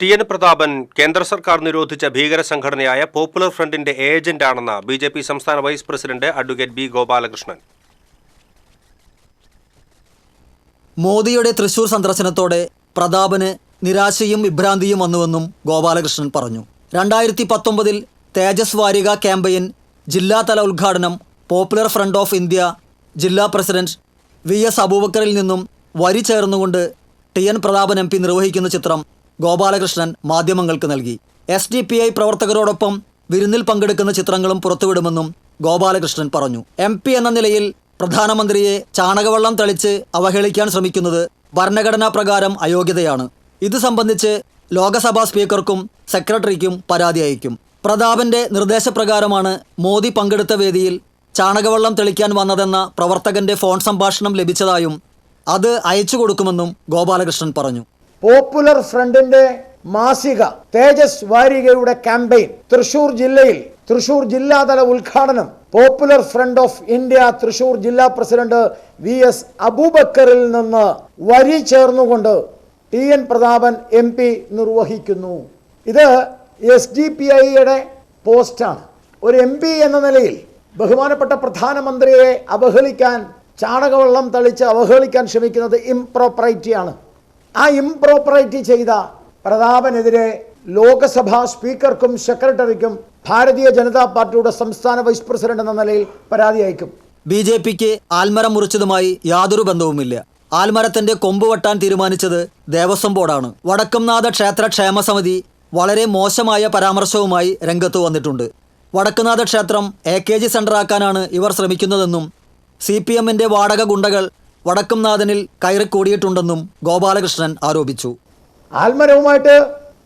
T N Prathapan കേന്ദ്ര സർക്കാർ നിരോധിച്ച ഭീകര സംഘടനയായ പോപ്പുലർ ഫ്രണ്ടിന്റെ ഏജന്റാണെന്ന് ബി ജെ പി സംസ്ഥാന vice president advocate B Gopalakrishnan. മോദിയുടെ തൃശൂർ സന്ദർശനത്തോടെ പ്രതാപന് നിരാശയും വിഭ്രാന്തിയും വന്നുവെന്നും ഗോപാലകൃഷ്ണൻ പറഞ്ഞു. രണ്ടായിരത്തി പത്തൊമ്പതിൽ തേജസ് വാരിക ക്യാമ്പയിൻ ജില്ലാതല ഉദ്ഘാടനം പോപ്പുലർ ഫ്രണ്ട് ഓഫ് ഇന്ത്യ ജില്ലാ പ്രസിഡന്റ് വി എസ് അബൂബക്കറിൽ നിന്നും വരി ചേർന്നുകൊണ്ട് ടി എൻ പ്രതാപൻ എം നിർവഹിക്കുന്ന ചിത്രം ഗോപാലകൃഷ്ണൻ മാധ്യമങ്ങൾക്ക് നൽകി. എസ് ഡി പി ഐ പ്രവർത്തകരോടൊപ്പം വിരുന്നിൽ പങ്കെടുക്കുന്ന ചിത്രങ്ങളും പുറത്തുവിടുമെന്നും ഗോപാലകൃഷ്ണൻ പറഞ്ഞു. എം പി എന്ന നിലയിൽ പ്രധാനമന്ത്രിയെ ചാണകവെള്ളം തളിച്ച് അവഹേളിക്കാൻ ശ്രമിക്കുന്നത് ഭരണഘടനാ പ്രകാരം അയോഗ്യതയാണ്. ഇത് സംബന്ധിച്ച് ലോകസഭാ സ്പീക്കർക്കും സെക്രട്ടറിക്കും പരാതി അയക്കും. പ്രതാപന്റെ നിർദ്ദേശപ്രകാരമാണ് മോദി പങ്കെടുത്ത വേദിയിൽ ചാണകവെള്ളം തെളിക്കാൻ വന്നതെന്ന പ്രവർത്തകന്റെ ഫോൺ സംഭാഷണം ലഭിച്ചതായും അത് അയച്ചു കൊടുക്കുമെന്നും ഗോപാലകൃഷ്ണൻ പറഞ്ഞു. പോപ്പുലർ ഫ്രണ്ടിന്റെ മാസിക തേജസ് വാരികയുടെ ക്യാമ്പയിൻ തൃശൂർ ജില്ലയിൽ. തൃശൂർ ജില്ലാതല ഉദ്ഘാടനം popular front of India Thrissur ജില്ലാ പ്രസിഡന്റ് വി എസ് അബൂബക്കറിൽ നിന്ന് വരി ചേർന്നുകൊണ്ട് T N Prathapan M P നിർവഹിക്കുന്നു. ഇത് എസ് ഡി പി ഐയുടെ പോസ്റ്റാണ്. ഒരു എം പി എന്ന നിലയിൽ ബഹുമാനപ്പെട്ട പ്രധാനമന്ത്രിയെ അവഹേളിക്കാൻ ചാണകവെള്ളം തളിച്ച് അവഹേളിക്കാൻ ശ്രമിക്കുന്നത് ഇംപ്രോപ്പറൈറ്റിയാണ്. ആ ഇംപ്രോപ്പറൈറ്റി ചെയ്ത പ്രതാപനെതിരെ ലോകസഭാ സ്പീക്കർക്കും സെക്രട്ടറിക്കും ഭാരതീയ ജനതാ പാർട്ടിയുടെ സംസ്ഥാന വൈസ് പ്രസിഡന്റ് എന്ന നിലയിൽ പരാതി അയക്കും. ബി ജെ പിക്ക് ആൽമരം മുറിച്ചതുമായി യാതൊരു ബന്ധവുമില്ല. ആൽമരത്തിന്റെ കൊമ്പ് വെട്ടാൻ തീരുമാനിച്ചത് ദേവസ്വം ബോർഡാണ്. വടക്കംനാഥ ക്ഷേത്ര ക്ഷേമ സമിതി വളരെ മോശമായ പരാമർശവുമായി രംഗത്ത് വന്നിട്ടുണ്ട്. വടക്കുനാഥ ക്ഷേത്രം എ കെ ജി സെന്ററാക്കാനാണ് ഇവർ ശ്രമിക്കുന്നതെന്നും സി പി എമ്മിന്റെ വാടക ഗുണ്ടകൾ വടക്കുംനാഥനിൽ കയറിക്കൂടിയിട്ടുണ്ടെന്നും ഗോപാലകൃഷ്ണൻ ആരോപിച്ചു. ആത്മരവുമായിട്ട്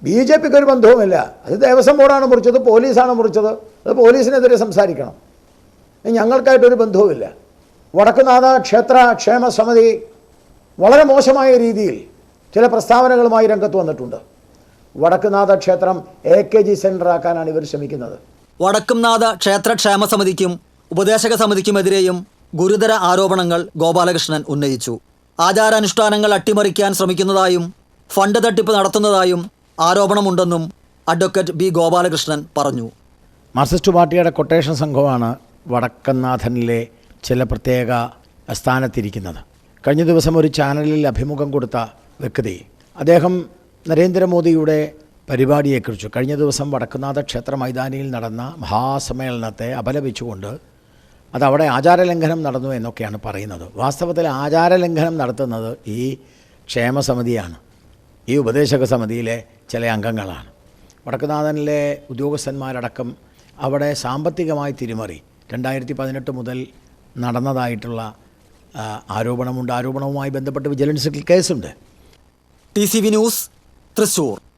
ബി ജെ പിക്ക് ഒരു ബന്ധവുമില്ല. അത് ദേവസ്വം ബോർഡാണ് മുറിച്ചത് പോലീസാണ് മുറിച്ചത്. അത് പോലീസിനെതിരെ സംസാരിക്കണം. ഞങ്ങൾക്കായിട്ടൊരു ബന്ധവുമില്ല. വടക്കുനാഥ ക്ഷേത്ര ക്ഷേമ സമിതി വളരെ മോശമായ രീതിയിൽ ചില പ്രസ്താവനകളുമായി രംഗത്ത് വന്നിട്ടുണ്ട്. വടക്കുനാഥ ക്ഷേത്രം എ കെ ജി സെന്ററാക്കാനാണ് ഇവർ ശ്രമിക്കുന്നത്. വടക്കുംനാഥ ക്ഷേത്ര ക്ഷേമ സമിതിക്കും ഉപദേശക സമിതിക്കുമെതിരെയും ഗുരുതര ആരോപണങ്ങൾ ഗോപാലകൃഷ്ണൻ ഉന്നയിച്ചു. ആചാരാനുഷ്ഠാനങ്ങൾ അട്ടിമറിക്കാൻ ശ്രമിക്കുന്നതായും ഫണ്ട് തട്ടിപ്പ് നടത്തുന്നതായും ആരോപണമുണ്ടെന്നും അഡ്വക്കേറ്റ് ബി ഗോപാലകൃഷ്ണൻ പറഞ്ഞു. മാർക്സിസ്റ്റ് പാർട്ടിയുടെ കൊട്ടേഷൻ സംഘമാണ് വടക്കനാഥനിലെ ചില പ്രത്യേക സ്ഥാനത്തിരിക്കുന്നത്. കഴിഞ്ഞ ദിവസം ഒരു ചാനലിൽ അഭിമുഖം കൊടുത്ത വ്യക്തി അദ്ദേഹം നരേന്ദ്രമോദിയുടെ പരിപാടിയെക്കുറിച്ച്. കഴിഞ്ഞ ദിവസം വടക്കുനാഥ ക്ഷേത്ര മൈതാനിയിൽ നടന്ന മഹാസമ്മേളനത്തെ അപലപിച്ചുകൊണ്ട് അത് അവിടെ ആചാരലംഘനം നടന്നു എന്നൊക്കെയാണ് പറയുന്നത്. വാസ്തവത്തിൽ ആചാരലംഘനം നടത്തുന്നത് ഈ ക്ഷേമസമിതിയാണ്. ഈ ഉപദേശക സമിതിയിലെ ചില അംഗങ്ങളാണ്. വടക്കുനാഥനിലെ ഉദ്യോഗസ്ഥന്മാരടക്കം അവിടെ സാമ്പത്തികമായി തിരിമറി. രണ്ടായിരത്തി പതിനെട്ട് മുതൽ നടന്നതായിട്ടുള്ള ആരോപണമുണ്ട്. ആരോപണവുമായി ബന്ധപ്പെട്ട് വിജിലൻസിൽ കേസുണ്ട്. T C V news Thrissur.